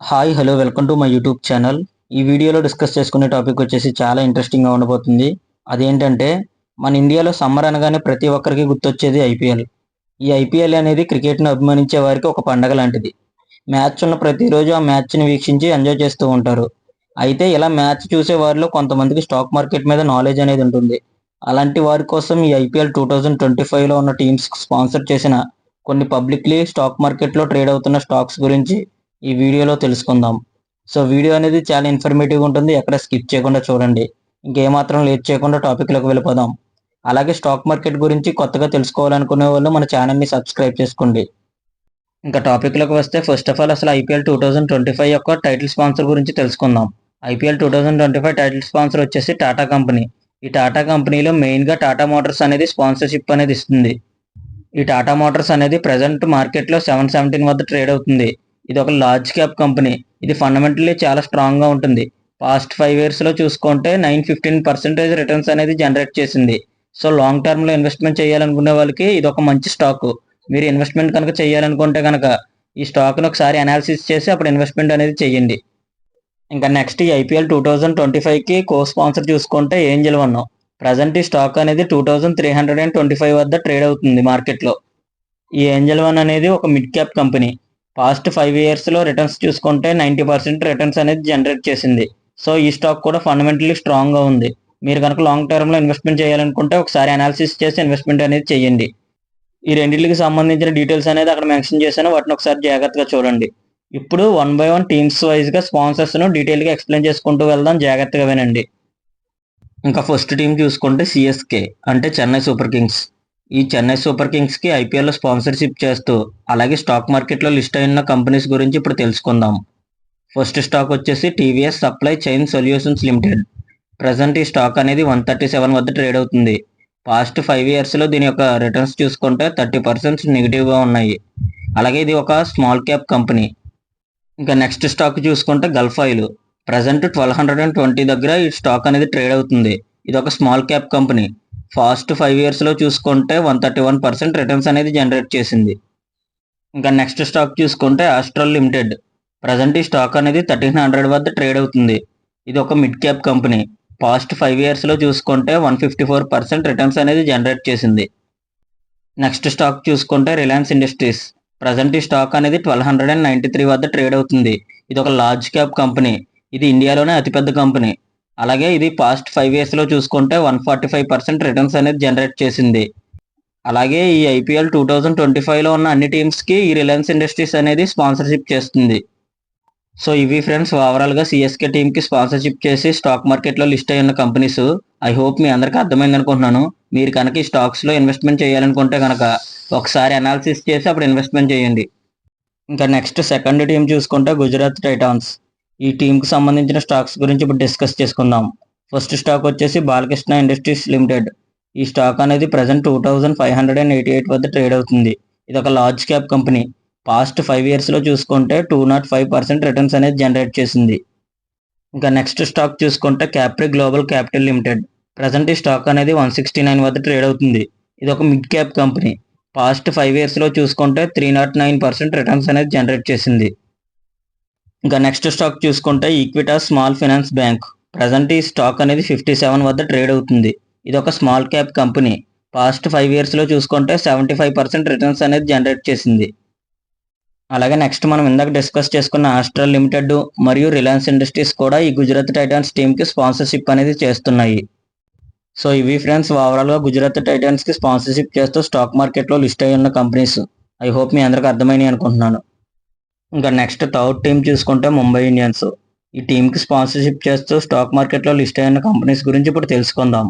Hi hello welcome to my YouTube channel ఈ వీడియోలో discuss చేసుకునే టాపిక్ వచ్చేసి చాలా ఇంట్రెస్టింగ్గా ఉండబోతుంది. అదేంటంటే మన ఇండియాలో సమ్మర్ అనగానే ప్రతి ఒక్కరికి గుర్తొచ్చేది ఐపీఎల్ ఈ ఐపీఎల్ అనేది క్రికెట్ను అభిమానించే వారికి ఒక పండగ లాంటిది. మ్యాచ్ ఉన్న ప్రతిరోజు ఆ మ్యాచ్ని వీక్షించి ఎంజాయ్ చేస్తూ ఉంటారు. అయితే ఇలా మ్యాచ్ చూసే వారిలో కొంతమందికి స్టాక్ మార్కెట్ మీద నాలెడ్జ్ అనేది ఉంటుంది. అలాంటి వారి కోసం ఈ ఐపీఎల్ టూ థౌజండ్ ట్వంటీ ఫైవ్లో ఉన్న టీమ్స్ స్పాన్సర్ చేసిన కొన్ని పబ్లిక్లీ స్టాక్ మార్కెట్లో ట్రేడ్ అవుతున్న స్టాక్స్ గురించి ఈ వీడియోలో తెలుసుకుందాం. సో వీడియో అనేది చాలా ఇన్ఫర్మేటివ్గా ఉంటుంది. ఎక్కడ స్కిప్ చేయకుండా చూడండి. ఇంకేమాత్రం లేట్ చేయకుండా టాపిక్లోకి వెళ్ళిపోదాం. అలాగే స్టాక్ మార్కెట్ గురించి కొత్తగా తెలుసుకోవాలనుకునే వాళ్ళు మన ఛానల్ని సబ్స్క్రైబ్ చేసుకోండి. ఇంకా టాపిక్లోకి వస్తే ఫస్ట్ ఆఫ్ ఆల్ అసలు IPL two thousand twenty five యొక్క టైటిల్ స్పాన్సర్ గురించి తెలుసుకుందాం. IPL two thousand twenty five title sponsor వచ్చేసి టాటా కంపెనీ. ఈ టాటా కంపెనీలో మెయిన్గా టాటా మోటార్స్ అనేది స్పాన్సర్షిప్ అనేది ఇస్తుంది. ఈ టాటా మోటార్స్ అనేది ప్రజెంట్ మార్కెట్లో సెవెన్ సెవెంటీన్ వద్ద ట్రేడ్ అవుతుంది. ఇది ఒక లార్జ్ క్యాప్ కంపెనీ ఇది ఫండమెంటల్లీ చాలా స్ట్రాంగ్గా ఉంటుంది. పాస్ట్ ఫైవ్ ఇయర్స్లో చూసుకుంటే నైన్ ఫిఫ్టీన్ పర్సెంటేజ్ రిటర్న్స్ అనేది జనరేట్ చేసింది. సో లాంగ్ టర్మ్లో ఇన్వెస్ట్మెంట్ చేయాలనుకునే వాళ్ళకి ఇది ఒక మంచి స్టాక్ మీరు ఇన్వెస్ట్మెంట్ కనుక చేయాలనుకుంటే కనుక ఈ స్టాక్ను ఒకసారి అనాలిసిస్ చేసి అప్పుడు ఇన్వెస్ట్మెంట్ అనేది చేయండి. ఇంకా నెక్స్ట్ ఈ ఐపీఎల్ టూ థౌజండ్ ట్వంటీ ఫైవ్కి కో స్పాన్సర్ చూసుకుంటే ఏంజల్ వన్ ప్రజెంట్ ఈ స్టాక్ అనేది two thousand three hundred and twenty five వద్ద ట్రేడ్ అవుతుంది మార్కెట్లో ఈ ఏంజల్ వన్ అనేది ఒక mid cap company past five ఇయర్స్లో రిటర్న్స్ చూసుకుంటే నైంటీ పర్సెంట్ రిటర్న్స్ అనేది జనరేట్ చేసింది. సో ఈ స్టాక్ కూడా ఫండమెంటలీ స్ట్రాంగ్గా ఉంది. మీరు కనుక లాంగ్ టర్మ్లో ఇన్వెస్ట్మెంట్ చేయాలనుకుంటే ఒకసారి అనాలిసిస్ చేసి ఇన్వెస్ట్మెంట్ అనేది చేయండి. ఈ రెండింటికి సంబంధించిన డీటెయిల్స్ అనేది అక్కడ మెన్షన్ చేశాను. వాటిని ఒకసారి జాగ్రత్తగా చూడండి. ఇప్పుడు వన్ బై వన్ టీమ్స్ వైజ్గా స్పాన్సర్స్ను డీటెయిల్గా ఎక్స్ప్లెయిన్ చేసుకుంటూ వెళ్దాం. జాగ్రత్తగా వినండి. ఇంకా ఫస్ట్ టీం చూసుకుంటే సిఎస్కే అంటే చెన్నై సూపర్ కింగ్స్ ఈ చెన్నై సూపర్ కింగ్స్కి ఐపీఎల్లో స్పాన్సర్షిప్ చేస్తూ అలాగే స్టాక్ మార్కెట్లో లిస్ట్ అయిన కంపెనీస్ గురించి ఇప్పుడు తెలుసుకుందాం. ఫస్ట్ స్టాక్ వచ్చేసి TVS Supply Chain Solutions Limited. Present ఈ స్టాక్ అనేది వన్ థర్టీ సెవెన్ వద్ద ట్రేడ్ అవుతుంది. పాస్ట్ ఫైవ్ ఇయర్స్లో దీని యొక్క రిటర్న్స్ చూసుకుంటే థర్టీ పర్సెంట్ నెగిటివ్గా ఉన్నాయి. అలాగే ఇది ఒక స్మాల్ క్యాప్ కంపెనీ. ఇంకా నెక్స్ట్ స్టాక్ చూసుకుంటే Gulf Oil. Present twelve hundred and twenty దగ్గర ఈ స్టాక్ అనేది ట్రేడ్ అవుతుంది. ఇది ఒక small cap company. Past five ఇయర్స్లో చూసుకుంటే one thirty one percent returns అనేది జనరేట్ చేసింది. ఇంకా నెక్స్ట్ స్టాక్ చూసుకుంటే ఆస్ట్రల్ లిమిటెడ్. ప్రజెంట్ ఈ స్టాక్ అనేది థర్టీన్ హండ్రెడ్ వద్ద ట్రేడ్ అవుతుంది. ఇది ఒక mid cap company. Past five ఇయర్స్లో చూసుకుంటే one fifty four percent returns అనేది జనరేట్ చేసింది. నెక్స్ట్ స్టాక్ చూసుకుంటే రిలయన్స్ ఇండస్ట్రీస్. ప్రజెంట్ ఈ స్టాక్ అనేది twelve hundred and ninety three వద్ద ట్రేడ్ అవుతుంది. ఇది ఒక లార్జ్ క్యాప్ కంపెనీ. ఇది ఇండియాలోనే అతిపెద్ద కంపెనీ. అలాగే ఇది పాస్ట్ ఫైవ్ ఇయర్స్లో చూసుకుంటే one forty five percent returns అనేది జనరేట్ చేసింది. అలాగే ఈ ఐపీఎల్ టూ థౌజండ్ ట్వంటీ ఫైవ్లో ఉన్న అన్ని టీమ్స్కి ఈ రిలయన్స్ ఇండస్ట్రీస్ అనేది స్పాన్సర్షిప్ చేస్తుంది. సో ఇవి ఫ్రెండ్స్ ఓవరాల్గా సిఎస్కే టీమ్కి స్పాన్సర్షిప్ చేసి స్టాక్ మార్కెట్లో లిస్ట్ అయిన కంపెనీస్ ఐ హోప్ మీ అందరికీ అర్థమైంది అనుకుంటున్నాను. మీరు కనుక ఈ స్టాక్స్లో ఇన్వెస్ట్మెంట్ చేయాలనుకుంటే కనుక ఒకసారి అనాలిసిస్ చేసి అప్పుడు ఇన్వెస్ట్మెంట్ చేయండి. ఇంకా నెక్స్ట్ సెకండ్ టీం చూసుకుంటే గుజరాత్ టైటాన్స్ ఈ టీంకి సంబంధించిన స్టాక్స్ గురించి ఇప్పుడు డిస్కస్ చేసుకుందాం. ఫస్ట్ స్టాక్ వచ్చేసి బాలకృష్ణ ఇండస్ట్రీస్ లిమిటెడ్. ఈ స్టాక్ అనేది present two thousand five hundred and eighty eight వద్ద ట్రేడ్ అవుతుంది. ఇది ఒక large cap company. Past five ఇయర్స్లో చూసుకుంటే two nought five percent returns అనేది జనరేట్ చేసింది. ఇంకా నెక్స్ట్ స్టాక్ చూసుకుంటే Capri Global Capital Limited. Present ఈ స్టాక్ అనేది వన్ సిక్స్టీ నైన్ వద్ద ట్రేడ్ అవుతుంది. ఇది ఒక mid cap company. Past five ఇయర్స్లో చూసుకుంటే three nought nine percent returns అనేది జనరేట్ చేసింది. ఇంకా నెక్స్ట్ స్టాక్ చూసుకుంటే Equitas Small Finance Bank present ఈ స్టాక్ అనేది ఫిఫ్టీ సెవెన్ వద్ద ట్రేడ్ అవుతుంది. ఇది ఒక small cap company past five ఇయర్స్లో చూసుకుంటే సెవెంటీ ఫైవ్ పర్సెంట్ రిటర్న్స్ అనేది జనరేట్ చేసింది. అలాగే నెక్స్ట్ మనం ఇందాక డిస్కస్ చేసుకున్న ఆస్ట్రల్ లిమిటెడ్ మరియు రిలయన్స్ ఇండస్ట్రీస్ కూడా ఈ గుజరాత్ టైటాన్స్ టీమ్కి స్పాన్సర్షిప్ అనేది చేస్తున్నాయి. సో ఇవి ఫ్రెండ్స్ ఓవరాల్గా గుజరాత్ టైటాన్స్కి స్పాన్సర్షిప్ చేస్తూ స్టాక్ మార్కెట్లో లిస్ట్ అయి ఉన్న కంపెనీస్ ఐ హోప్ మీ అందరికీ అర్థమైనాయి అనుకుంటున్నాను. ఇంకా నెక్స్ట్ థర్డ్ టీం చూసుకుంటే ముంబై ఇండియన్స్ ఈ టీంకి స్పాన్సర్షిప్ చేస్తూ స్టాక్ మార్కెట్లో లిస్ట్ అయిన కంపెనీస్ గురించి ఇప్పుడు తెలుసుకుందాం.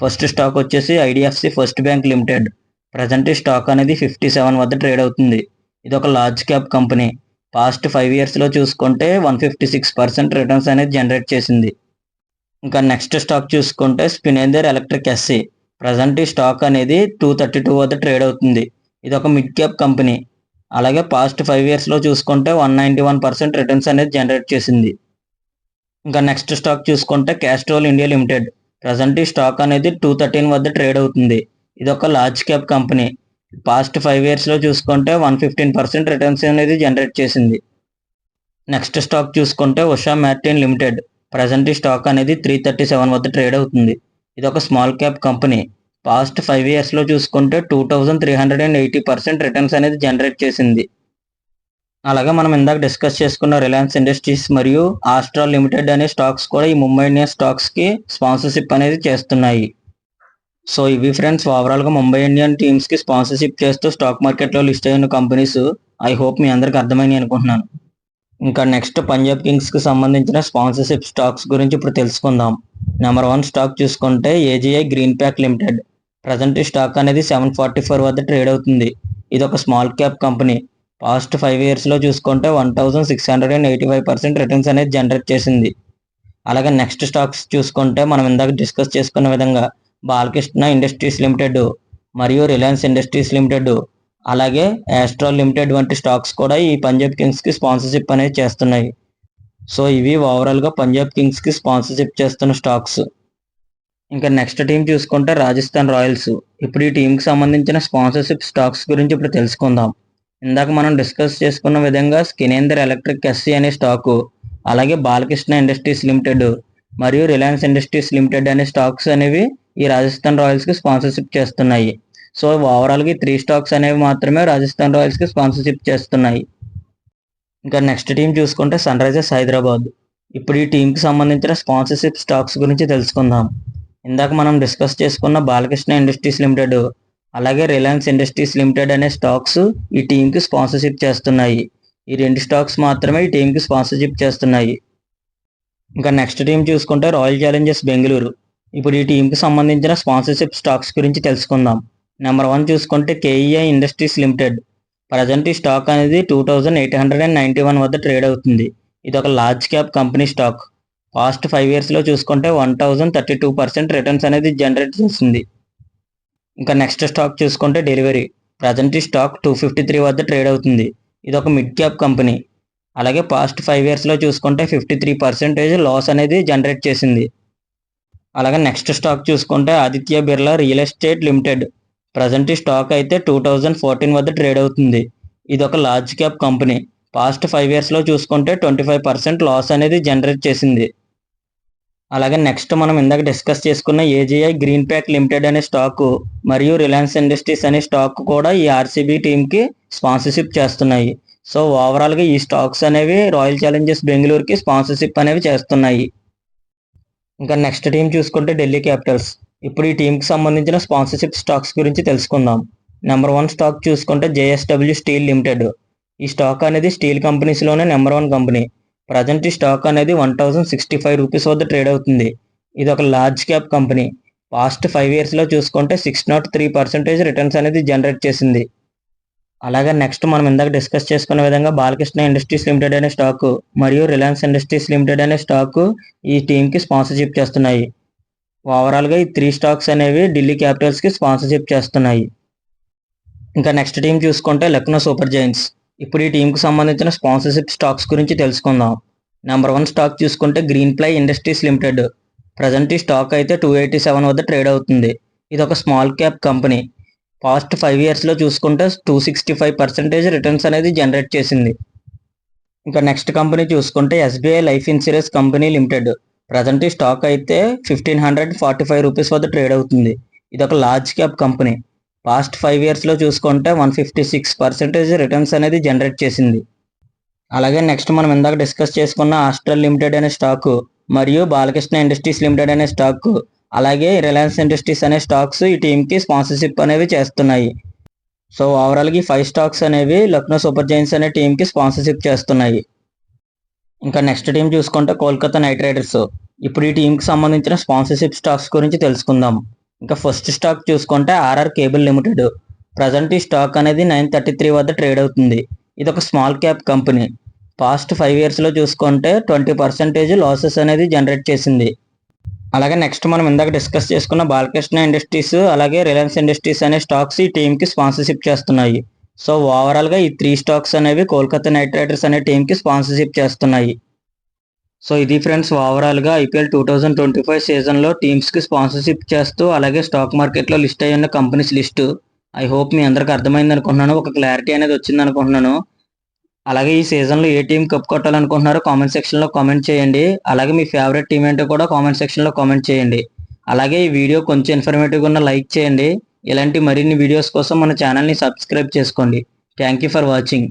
ఫస్ట్ స్టాక్ వచ్చేసి IDFC First Bank Limited. Present ఈ స్టాక్ అనేది ఫిఫ్టీ సెవెన్ వద్ద ట్రేడ్ అవుతుంది. ఇది ఒక large cap company past five ఇయర్స్లో చూసుకుంటే one fifty six percent returns అనేది జనరేట్ చేసింది. ఇంకా నెక్స్ట్ స్టాక్ చూసుకుంటే స్పినేందర్ ఎలక్ట్రిక్ ఎస్సీ ప్రజెంట్ ఈ స్టాక్ అనేది టూ థర్టీ టూ వద్ద ట్రేడ్ అవుతుంది. ఇది ఒక మిడ్ క్యాప్ కంపెనీ అలాగే పాస్ట్ ఫైవ్ ఇయర్స్లో చూసుకుంటే one ninety one percent returns అనేది జనరేట్ చేసింది. ఇంకా నెక్స్ట్ స్టాక్ చూసుకుంటే క్యాస్ట్రోల్ ఇండియా లిమిటెడ్ ప్రజెంట్ ఈ స్టాక్ అనేది టూ థర్టీన్ వద్ద ట్రేడ్ అవుతుంది. ఇది ఒక large cap company past five ఇయర్స్లో చూసుకుంటే వన్ ఫిఫ్టీన్ పర్సెంట్ రిటర్న్స్ అనేది జనరేట్ చేసింది. నెక్స్ట్ స్టాక్ చూసుకుంటే ఉషా మ్యాటిన్ లిమిటెడ్ ప్రజెంట్ ఈ స్టాక్ అనేది త్రీ థర్టీ సెవెన్ వద్ద ట్రేడ్ అవుతుంది. ఇది ఒక small cap company past five ఇయర్స్లో చూసుకుంటే two thousand three hundred and eighty percent returns అనేది జనరేట్ చేసింది. అలాగే మనం ఇందాక డిస్కస్ చేసుకున్న రిలయన్స్ ఇండస్ట్రీస్ మరియు ఆస్ట్రా లిమిటెడ్ అనే స్టాక్స్ కూడా ఈ ముంబై ఇండియన్స్ స్టాక్స్కి స్పాన్సర్షిప్ అనేది చేస్తున్నాయి. సో ఇవి ఫ్రెండ్స్ ఓవరాల్గా ముంబై ఇండియన్ టీమ్స్కి స్పాన్సర్షిప్ చేస్తూ స్టాక్ మార్కెట్లో లిస్ట్ అయిన కంపెనీస్ ఐ హోప్ మీ అందరికి అర్థమైంది అనుకుంటున్నాను. ఇంకా నెక్స్ట్ పంజాబ్ కింగ్స్కి సంబంధించిన స్పాన్సర్షిప్ స్టాక్స్ గురించి ఇప్పుడు తెలుసుకుందాం. నెంబర్ వన్ స్టాక్ చూసుకుంటే AGI Green Pack Limited present stock అనేది సెవెన్ ఫార్టీ ఫోర్ వద్ద ట్రేడ్ అవుతుంది. ఇది ఒక small cap company. Past five ఇయర్స్లో చూసుకుంటే one thousand six hundred and eighty five percent returns అనేది జనరేట్ చేసింది. అలాగే నెక్స్ట్ స్టాక్స్ చూసుకుంటే మనం ఇందాక డిస్కస్ చేసుకున్న విధంగా బాలకృష్ణ ఇండస్ట్రీస్ లిమిటెడ్ మరియు రిలయన్స్ ఇండస్ట్రీస్ లిమిటెడ్ అలాగే యాస్ట్రాల్ లిమిటెడ్ వంటి స్టాక్స్ కూడా ఈ పంజాబ్ కింగ్స్కి స్పాన్సర్షిప్ అనేది చేస్తున్నాయి. సో ఇవి ఓవరాల్గా పంజాబ్ కింగ్స్కి స్పాన్సర్షిప్ చేస్తున్న స్టాక్స్. ఇంకా నెక్స్ట్ టీం చూసుకుంటే రాజస్థాన్ రాయల్స్. ఇప్పుడు ఈ టీంకి సంబంధించిన స్పాన్సర్షిప్ స్టాక్స్ గురించి ఇప్పుడు తెలుసుకుందాం. ఇందాక మనం డిస్కస్ చేసుకున్న విధంగా స్కినేందర్ ఎలక్ట్రిక్ ఎస్సీ అనే స్టాకు అలాగే బాలకృష్ణ ఇండస్ట్రీస్ లిమిటెడ్ మరియు రిలయన్స్ ఇండస్ట్రీస్ లిమిటెడ్ అనే స్టాక్స్ అనేవి ఈ రాజస్థాన్ రాయల్స్కి స్పాన్సర్షిప్ చేస్తున్నాయి. సో ఓవరాల్గా ఈ త్రీ స్టాక్స్ అనేవి మాత్రమే రాజస్థాన్ రాయల్స్కి స్పాన్సర్షిప్ చేస్తున్నాయి. ఇంకా నెక్స్ట్ టీం చూసుకుంటే సన్ రైజర్స్ హైదరాబాద్. ఇప్పుడు ఈ టీంకి సంబంధించిన స్పాన్సర్షిప్ స్టాక్స్ గురించి తెలుసుకుందాం. ఇందాక మనం డిస్కస్ చేసుకున్న బాలకృష్ణ ఇండస్ట్రీస్ లిమిటెడ్ అలాగే రిలయన్స్ ఇండస్ట్రీస్ లిమిటెడ్ అనే స్టాక్స్ ఈ టీంకి స్పాన్సర్షిప్ చేస్తున్నాయి. ఈ రెండు స్టాక్స్ మాత్రమే ఈ టీంకి స్పాన్సర్షిప్ చేస్తున్నాయి. ఇంకా నెక్స్ట్ టీం చూసుకుంటే రాయల్ ఛాలెంజర్స్ బెంగళూరు. ఇప్పుడు ఈ టీంకి సంబంధించిన స్పాన్సర్షిప్ స్టాక్స్ గురించి తెలుసుకుందాం. నెంబర్ వన్ చూసుకుంటే కేఈఐ ఇండస్ట్రీస్ లిమిటెడ్. ప్రజెంట్ ఈ స్టాక్ అనేది two thousand eight hundred and ninety one వద్ద ట్రేడ్ అవుతుంది. ఇది ఒక large cap company stock. Past five ఇయర్స్లో చూసుకుంటే one thousand thirty two percent returns అనేది జనరేట్ చేసింది ఇంకా నెక్స్ట్ స్టాక్ చూసుకుంటే డెలివరీ ప్రజెంట్ ఈ స్టాక్ టూ ఫిఫ్టీ త్రీ వద్ద ట్రేడ్ అవుతుంది. ఇది ఒక మిడ్ క్యాప్ కంపెనీ అలాగే పాస్ట్ ఫైవ్ ఇయర్స్లో చూసుకుంటే ఫిఫ్టీ త్రీ పర్సెంటేజ్ లాస్ అనేది జనరేట్ చేసింది. అలాగే నెక్స్ట్ స్టాక్ చూసుకుంటే Aditya Birla Real Estate Limited present ఈ స్టాక్ అయితే టూ థౌజండ్ ఫోర్టీన్ వద్ద ట్రేడ్ అవుతుంది. ఇది ఒక large cap company past five ఇయర్స్లో చూసుకుంటే ట్వంటీ ఫైవ్ పర్సెంట్ లాస్ అనేది జనరేట్ చేసింది. అలాగే నెక్స్ట్ మనం ఇందాక డిస్కస్ చేసుకున్న ఏజీఐ గ్రీన్ ప్యాక్ లిమిటెడ్ అనే స్టాక్ మరియు రిలయన్స్ ఇండస్ట్రీస్ అనే స్టాక్ కూడా ఈ ఆర్సీబీ టీంకి స్పాన్సర్షిప్ చేస్తున్నాయి. సో ఓవరాల్గా ఈ స్టాక్స్ అనేవి రాయల్ ఛాలెంజర్స్ బెంగళూరుకి స్పాన్సర్షిప్ అనేవి చేస్తున్నాయి. ఇంకా నెక్స్ట్ టీం చూసుకుంటే ఢిల్లీ క్యాపిటల్స్ ఇప్పుడు ఈ టీంకి సంబంధించిన స్పాన్సర్షిప్ స్టాక్స్ గురించి తెలుసుకుందాం. నెంబర్ వన్ స్టాక్ చూసుకుంటే జేఎస్డబ్ల్యూ స్టీల్ లిమిటెడ్ ఈ స్టాక్ అనేది స్టీల్ కంపెనీస్లోనే నెంబర్ వన్ కంపెనీ ప్రజెంట్ ఈ స్టాక్ అనేది one thousand sixty five rupees వద్ద ట్రేడ్ అవుతుంది. ఇది ఒక large cap company. Past five ఇయర్స్లో చూసుకుంటే six nought three percentage returns అనేది జనరేట్ చేసింది. అలాగే నెక్స్ట్ మనం ఇందాక డిస్కస్ చేసుకున్న విధంగా బాలకృష్ణ ఇండస్ట్రీస్ లిమిటెడ్ అనే స్టాక్ మరియు రిలయన్స్ ఇండస్ట్రీస్ లిమిటెడ్ అనే స్టాక్ ఈ టీంకి స్పాన్సర్షిప్ చేస్తున్నాయి. ఓవరాల్గా ఈ త్రీ స్టాక్స్ అనేవి ఢిల్లీ క్యాపిటల్స్కి స్పాన్సర్షిప్ చేస్తున్నాయి. ఇంకా నెక్స్ట్ టీం చూసుకుంటే లక్నో సూపర్ జైన్స్ ఇప్పుడు ఈ టీంకు సంబంధించిన స్పాన్సర్షిప్ స్టాక్స్ గురించి తెలుసుకుందాం. నెంబర్ వన్ స్టాక్ చూసుకుంటే green ply industries limited. Present ఈ స్టాక్ అయితే టూ ఎయిటీ సెవెన్ వద్ద ట్రేడ్ అవుతుంది. ఇది ఒక small cap company. Past five ఇయర్స్లో చూసుకుంటే two sixty five percentage returns అనేది జనరేట్ చేసింది. ఇంకా నెక్స్ట్ కంపెనీ చూసుకుంటే SBI life insurance company limited. Present ఈ స్టాక్ అయితే fifteen hundred forty five rupees వద్ద ట్రేడ్ అవుతుంది. ఇది ఒక large cap company. Past five ఇయర్స్లో చూసుకుంటే one fifty six percentage returns అనేది జనరేట్ చేసింది. అలాగే నెక్స్ట్ మనం ఇందాక డిస్కస్ చేసుకున్న ఆస్ట్రల్ లిమిటెడ్ అనే స్టాకు మరియు బాలకృష్ణ ఇండస్ట్రీస్ లిమిటెడ్ అనే స్టాక్ అలాగే రిలయన్స్ ఇండస్ట్రీస్ అనే స్టాక్స్ ఈ టీంకి స్పాన్సర్షిప్ అనేవి చేస్తున్నాయి. సో ఓవరాల్గా ఈ ఫైవ్ స్టాక్స్ అనేవి లక్నో సూపర్ జైన్స్ అనే టీంకి స్పాన్సర్షిప్ చేస్తున్నాయి. ఇంకా నెక్స్ట్ టీం చూసుకుంటే కోల్కతా నైట్ రైడర్స్. ఇప్పుడు ఈ టీంకి సంబంధించిన స్పాన్సర్షిప్ స్టాక్స్ గురించి తెలుసుకుందాం. ఇంకా ఫస్ట్ స్టాక్ చూసుకుంటే ఆర్ఆర్ కేబుల్ లిమిటెడ్. ప్రజెంట్ ఈ స్టాక్ అనేది నైన్ థర్టీ త్రీ వద్ద ట్రేడ్ అవుతుంది. ఇది ఒక small cap company. Past five ఇయర్స్లో చూసుకుంటే ట్వంటీ పర్సెంటేజ్ లాసెస్ అనేది జనరేట్ చేసింది. అలాగే నెక్స్ట్ మనం ఇందాక డిస్కస్ చేసుకున్న బాలకృష్ణ ఇండస్ట్రీస్ అలాగే రిలయన్స్ ఇండస్ట్రీస్ అనే స్టాక్స్ ఈ టీంకి స్పాన్సర్షిప్ చేస్తున్నాయి. సో ఓవరాల్గా ఈ త్రీ స్టాక్స్ అనేవి కోల్కతా నైట్ రైడర్స్ అనే టీంకి స్పాన్సర్షిప్ చేస్తున్నాయి. సో ఇది ఫ్రెండ్స్ ఓవరాల్గా IPL two thousand twenty five సీజన్లో టీమ్స్కి స్పాన్సర్షిప్ చేస్తూ అలాగే స్టాక్ మార్కెట్లో లిస్ట్ అయ్యి ఉన్న కంపెనీస్ లిస్టు. ఐ హోప్ మీ అందరికి అర్థమైంది అనుకుంటున్నాను. ఒక క్లారిటీ అనేది వచ్చింది అనుకుంటున్నాను. అలాగే ఈ సీజన్లో ఏ టీం కప్ కొట్టాలనుకుంటున్నారో కామెంట్ సెక్షన్లో కామెంట్ చేయండి. అలాగే మీ ఫేవరెట్ టీం ఏంటో కూడా కామెంట్ సెక్షన్లో కామెంట్ చేయండి. అలాగే ఈ వీడియో కొంచెం ఇన్ఫర్మేటివ్గా ఉన్న లైక్ చేయండి. ఇలాంటి మరిన్ని వీడియోస్ కోసం మన ఛానల్ని సబ్స్క్రైబ్ చేసుకోండి. Thank you for watching.